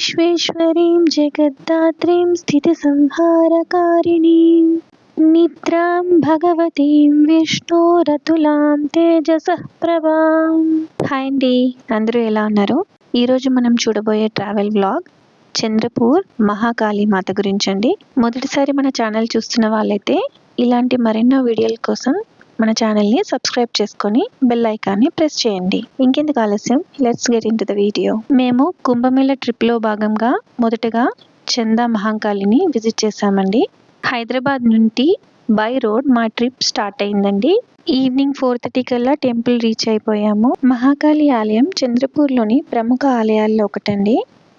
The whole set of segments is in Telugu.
విశ్వేశ్వరీం జగద్ధాత్రీం స్థితిసంహారకారిణీం. నిద్రాం భగవతీం విష్ణోరతులాం తేజసః ప్రభాం. హాయ్ అండి అందరూ ఎలా ఉన్నారు? ఈరోజు మనం చూడబోయే ట్రావెల్ వ్లాగ్ చంద్రపూర్ మహాకాళి మాత గురించండి మొదటిసారి మన ఛానల్ చూస్తున్న వాళ్ళైతే ఇలాంటి మరెన్నో వీడియోల కోసం మన ఛానల్ని సబ్స్క్రైబ్ చేసుకొని బెల్ ఐకాన్ని ప్రెస్ చేయండి. ఇంకెందుకు ఆలస్యం? Let's get into the video మేము కుంభమేళ ట్రిప్లో భాగంగా మొదటగా చందా మహాంకాళిని విజిట్ చేశామండి. హైదరాబాద్ నుండి బై రోడ్ మా ట్రిప్ స్టార్ట్ అయిందండి. ఈవినింగ్ ఫోర్ థర్టీ కల్లా టెంపుల్ రీచ్ అయిపోయాము. మహాకాళి ఆలయం చంద్రపూర్లోని ప్రముఖ ఆలయాల్లో ఒకటండి.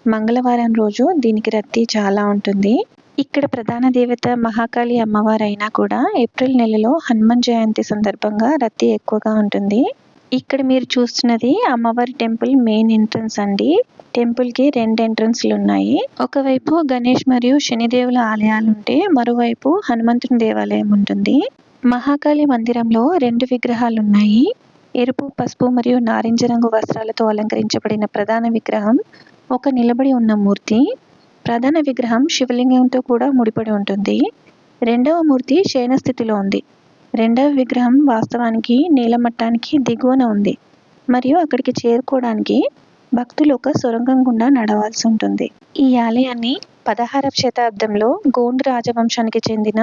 మంగళవారం రోజు దీనికి రద్దీ చాలా ఉంటుంది. ఇక్కడ ప్రధాన దేవత మహాకాళి అమ్మవారు అయినా కూడా ఏప్రిల్ నెలలో హనుమాన్ జయంతి సందర్భంగా రద్దీ ఎక్కువగా ఉంటుంది. ఇక్కడ మీరు చూస్తున్నది అమ్మవారి టెంపుల్ మెయిన్ ఎంట్రన్స్ అండి. టెంపుల్కి రెండు ఎంట్రన్స్లు ఉన్నాయి. ఒకవైపు గణేష్ మరియు శనిదేవుల ఆలయాలు ఉంటే మరోవైపు హనుమంతుని దేవాలయం ఉంటుంది. మహాకాళి మందిరంలో రెండు విగ్రహాలు ఉన్నాయి. ఎరుపు పసుపు మరియు నారింజ రంగు వస్త్రాలతో అలంకరించబడిన ప్రధాన విగ్రహం ఒక నిలబడి ఉన్న మూర్తి ప్రధాన విగ్రహం శివలింగంతో కూడా ముడిపడి ఉంటుంది. రెండవ మూర్తి శయన స్థితిలో ఉంది. రెండవ విగ్రహం వాస్తవానికి నీలమట్టానికి దిగువన ఉంది. మరియు అక్కడికి చేరుకోవడానికి భక్తులు ఒక సొరంగం గుండా నడవాల్సి ఉంటుంది. ఈ ఆలయాన్ని పదహారవ శతాబ్దంలో గోండ్ రాజవంశానికి చెందిన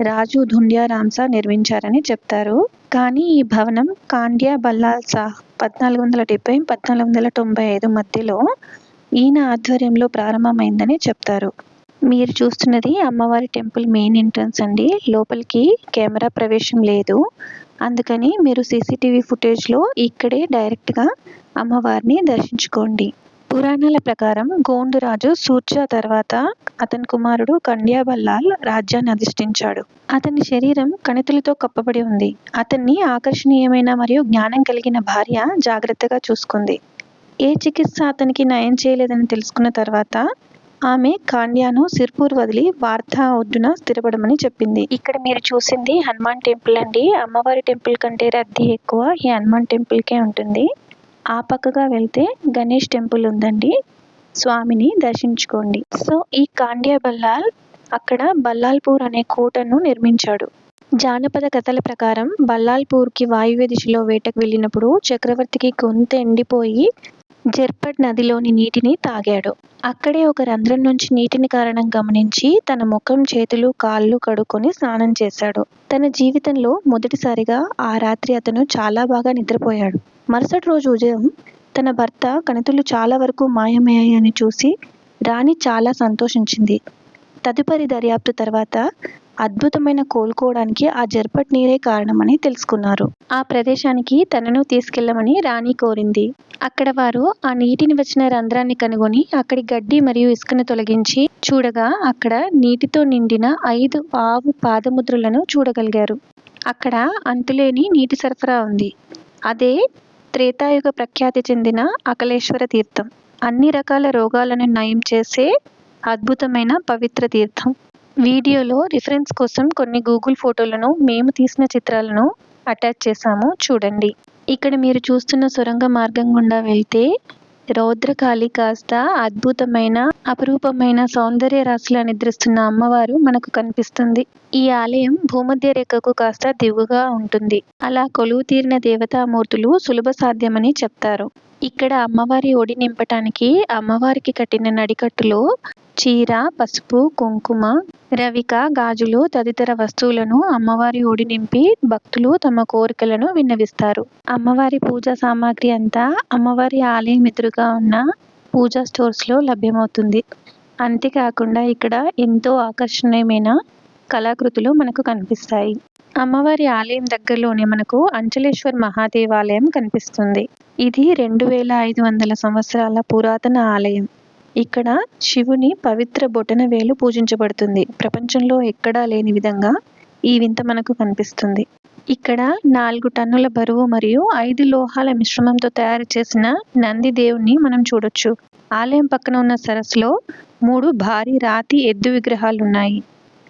రాజు ధుండ్యా రామ్సా నిర్మించారని చెప్తారు. కానీ ఈ భవనం కాండ్యా బల్లాల్ సాహ్ పద్నాలుగు వందల డెబ్బై పద్నాలుగు వందల తొంభై ఐదు మధ్యలో ఈయన ఆధ్వర్యంలో ప్రారంభమైందని చెప్తారు. మీరు చూస్తున్నది అమ్మవారి టెంపుల్ మెయిన్ ఎంట్రన్స్ అండి. లోపలికి కెమెరా ప్రవేశం లేదు. అందుకని మీరు సీసీటీవీ ఫుటేజ్లో ఇక్కడే డైరెక్ట్గా అమ్మవారిని దర్శించుకోండి. పురాణాల ప్రకారం గోండు రాజు సూర్జా తర్వాత అతని కుమారుడు కండ్యాబల్లాల్ రాజ్యాన్ని అధిష్ఠించాడు. అతని శరీరం కణితులతో కప్పబడి ఉంది. అతన్ని ఆకర్షణీయమైన మరియు జ్ఞానం కలిగిన భార్య జాగ్రత్తగా చూసుకుంది. ఏ చికిత్స అతనికి నయం చేయలేదని తెలుసుకున్న తర్వాత ఆమె కాండ్యాను సిర్పూర్ వదిలి వార్తా ఒడ్డున స్థిరపడమని చెప్పింది. ఇక్కడ మీరు చూసింది హనుమాన్ టెంపుల్ అండి. అమ్మవారి టెంపుల్ కంటే రద్దీ ఎక్కువ ఈ హనుమాన్ టెంపుల్కే ఉంటుంది. ఆ పక్కగా వెళ్తే గణేష్ టెంపుల్ ఉందండి. స్వామిని దర్శించుకోండి. సో ఈ కాండ్యా బల్లాల్ అక్కడ బల్లాల్పూర్ అనే కోటను నిర్మించాడు. జానపద కథల ప్రకారం బల్లాల్పూర్కి వాయువ్య దిశలో వేటకు వెళ్ళినప్పుడు చక్రవర్తికి గొంతు ఎండిపోయి జర్పడ్ నదిలోని నీటిని తాగాడు. అక్కడే ఒక రంధ్రం నుంచి నీటిని కారణం గమనించి తన ముఖం చేతులు కాళ్ళు కడుక్కొని స్నానం చేశాడు. తన జీవితంలో మొదటిసారిగా ఆ రాత్రి అతను చాలా బాగా నిద్రపోయాడు. మరుసటి రోజు ఉదయం తన భర్త కణితులు చాలా వరకు మాయమయ్యాయని చూసి రాణి చాలా సంతోషించింది. తదుపరి దర్యాప్తు తర్వాత అద్భుతమైన కోలుకోవడానికి ఆ జర్పట్ నీరే కారణమని తెలుసుకున్నారు. ఆ ప్రదేశానికి తనను తీసుకెళ్ళమని రాణి కోరింది. అక్కడ వారు ఆ నీటిని వచ్చిన రంధ్రాన్ని కనుగొని అక్కడి గడ్డి మరియు ఇసుకను తొలగించి చూడగా అక్కడ నీటితో నిండిన ఐదు ఆవు పాదముద్రలను చూడగలిగారు. అక్కడ అంతులేని నీటి సరఫరా ఉంది. అదే త్రేతాయుగ ప్రఖ్యాతి చెందిన అకలేశ్వర తీర్థం. అన్ని రకాల రోగాలను నయం చేసే అద్భుతమైన పవిత్ర తీర్థం. వీడియోలో రిఫరెన్స్ కోసం కొన్ని గూగుల్ ఫోటోలను మేము తీసిన చిత్రాలను అటాచ్ చేశాము. చూడండి. ఇక్కడ మీరు చూస్తున్న సొరంగ మార్గం గుండా వెళ్తే రౌద్రకాళి కాస్త అద్భుతమైన అపరూపమైన సౌందర్య రాశిలా నిద్రిస్తున్న అమ్మవారు మనకు కనిపిస్తుంది. ఈ ఆలయం భూమధ్య రేఖకు కాస్త దిగుగా ఉంటుంది. అలా కొలువు తీరిన దేవతామూర్తులు సులభ సాధ్యమని చెప్తారు. ఇక్కడ అమ్మవారి ఒడి నింపటానికి అమ్మవారికి కట్టిన నడికట్టులో చీర పసుపు కుంకుమ రవిక గాజులు తదితర వస్తువులను అమ్మవారి ఒడి నింపి భక్తులు తమ కోరికలను విన్నవిస్తారు. అమ్మవారి పూజా సామాగ్రి అంతా అమ్మవారి ఆలయం ఎదురుగా ఉన్న పూజా స్టోర్స్లో లభ్యమవుతుంది. అంతేకాకుండా ఇక్కడ ఎంతో ఆకర్షణీయమైన కళాకృతులు మనకు కనిపిస్తాయి. అమ్మవారి ఆలయం దగ్గరలోనే మనకు అంచలేశ్వర్ మహాదేవాలయం కనిపిస్తుంది. ఇది రెండు వేల ఐదు వందల సంవత్సరాల పురాతన ఆలయం. ఇక్కడ శివుని పవిత్ర బొటన వేలు పూజించబడుతుంది. ప్రపంచంలో ఎక్కడా లేని విధంగా ఈ వింత మనకు కనిపిస్తుంది. ఇక్కడ నాలుగు టన్నుల బరువు మరియు ఐదు లోహాల మిశ్రమంతో తయారు చేసిన నంది దేవుణ్ణి మనం చూడొచ్చు. ఆలయం పక్కన ఉన్న సరస్సులో మూడు భారీ రాతి ఎద్దు విగ్రహాలు ఉన్నాయి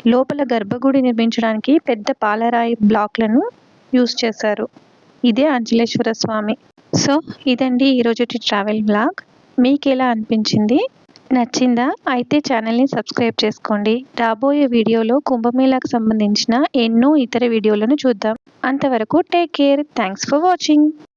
లోపల గర్భగుడి నిర్మించడానికి పెద్ద పాలరాయి బ్లాక్లను యూజ్ చేశారు. ఇదే అంజలేశ్వర స్వామి. సో ఇదండి ఈరోజు ట్రావెల్ బ్లాగ్. మీకు ఎలా అనిపించింది? నచ్చిందా? అయితే ఛానల్ని సబ్స్క్రైబ్ చేసుకోండి. రాబోయే వీడియోలో కుంభమేళాకు సంబంధించిన ఎన్నో ఇతర వీడియోలను చూద్దాం. అంతవరకు take care. Thanks for watching.